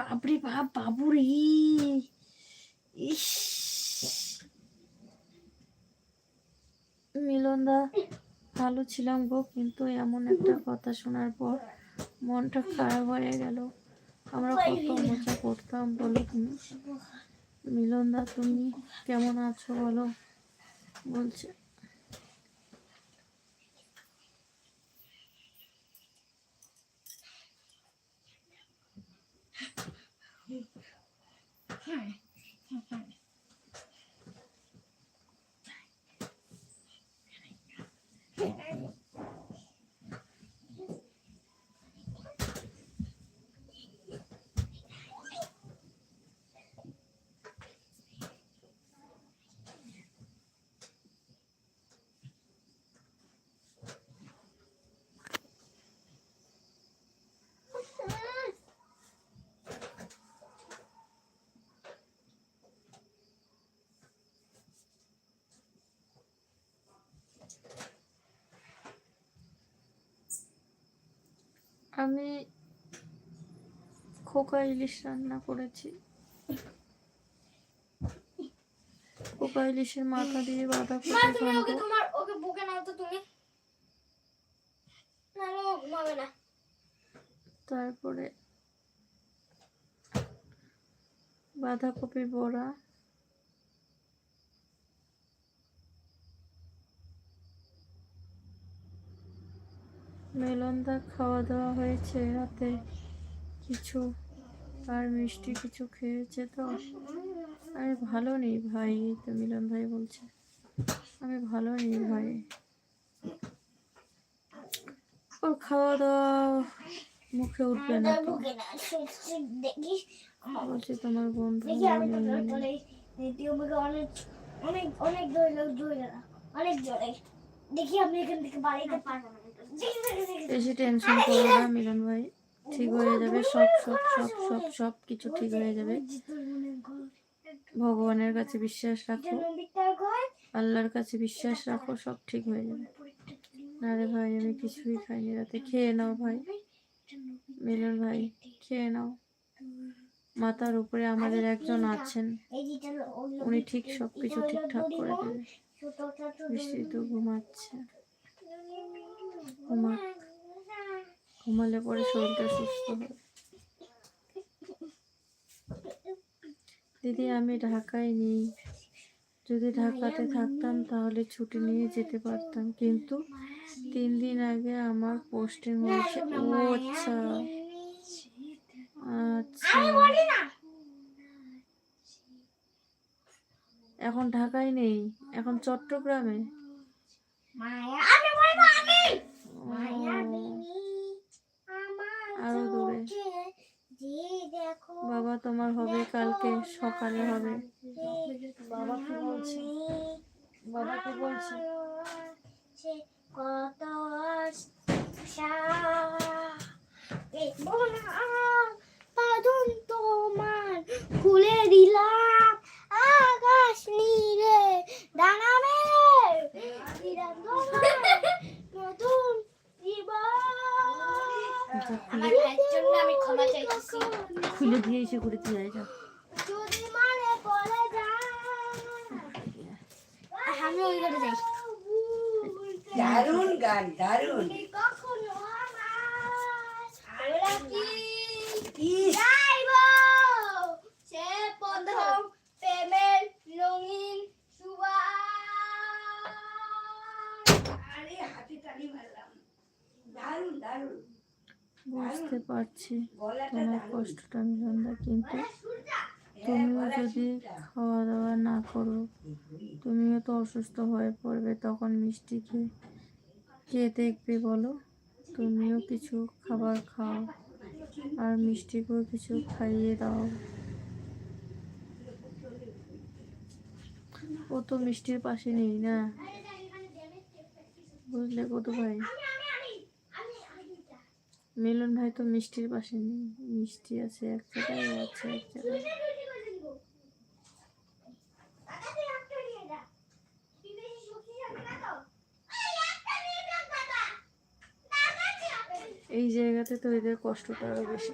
বাপরে বাপ, বাবুরে। ইস। মিলনদা, ভালো ছিলাম গো, কিন্তু এমন একটা কথা শোনার পর মনটা খারাপ হয়ে গেল। আমরা কত মজা করতাম, বলো তুমি। মিলনদা, তুমি কেমন আছো বলো? বলছে। আমি খোকা ইলিশ রান্না করেছি। খোকা ইলিশের মাথা দিয়ে বাঁধাকপি ঘন্ট তোমার ওকে বুকে নাও তো তুমি। না তারপরে বাঁধাকপি বড়া। মেলনদা খাওয়া দাওয়া হয়েছে রাতে কিছু আর মিষ্টি কিছু খেয়েছে তো? আমি ভালো নেই ভাই তো মিলন ভাই বলছে। আমি ভালো নেই ভাই। ওর খাওয়া দাওয়া মুখে উঠবে না বলছে তোমার বন্ধু অনেক অনেক অনেক জোরে অনেক জোরে দেখি আমি এখান থেকে বাড়িতে পারব না। বেশি টেনশন করো না, মিলন ভাই। ঠিক হয়ে যাবে, সব সব সব সব সব কিছু ঠিক হয়ে যাবে। ভগবানের কাছে বিশ্বাস রাখো। আল্লাহর কাছে বিশ্বাস রাখো, সব ঠিক হয়ে যাবে। না রে ভাই, আমি কিছুই খাইনি রাতে। খেয়ে নাও ভাই। মিলন ভাই, খেয়ে নাও। মাথার উপরে আমাদের একজন আছেন। উনি ঠিক সব কিছু ঠিকঠাক করে দেবে বৃষ্টি তো ঘুমাচ্ছে। ঘুমা ঘুমালে পরে শরীরটা সুস্থ হবে দিদি, আমি ঢাকায় নেই। যদি ঢাকাতে থাকতাম তাহলে ছুটি নিয়ে যেতে পারতাম। কিন্তু তিন দিন আগে আমার পোস্টিং হয়েছে। ও আচ্ছা। আচ্ছা। এখন ঢাকায় নেই। এখন চট্টগ্রামে। বাবা তোমার হবে কালকে সকালে হবে। বাবা কি বলছে? বাবা কি বলছে? সে কত খুলে দিয়ে এসে করে দিয়ে যা যদি মানে পড়ে যায়। আমি ওই ঘরে যাই। গান তালি দারুণ দারুণ। বুঝতে পারছি তোমার কষ্টটা মিলনদা কিন্তু তুমিও যদি খাওয়া দাওয়া না করো তুমিও তো অসুস্থ হয়ে পড়বে তখন মিষ্টি খেয়ে কে দেখবে বলো। তুমিও কিছু খাবার খাও আর মিষ্টিকেও কিছু খাইয়ে দাও। ও তো মিষ্টির পাশে নেই না? বুঝলে কত ভাই মিলন ভাই তো মিষ্টির পাশে নেই। মিষ্টি আছে এক জায়গায় আছে এক জায়গায়। এই জায়গাতে তো এদের কষ্টটা আরও বেশি।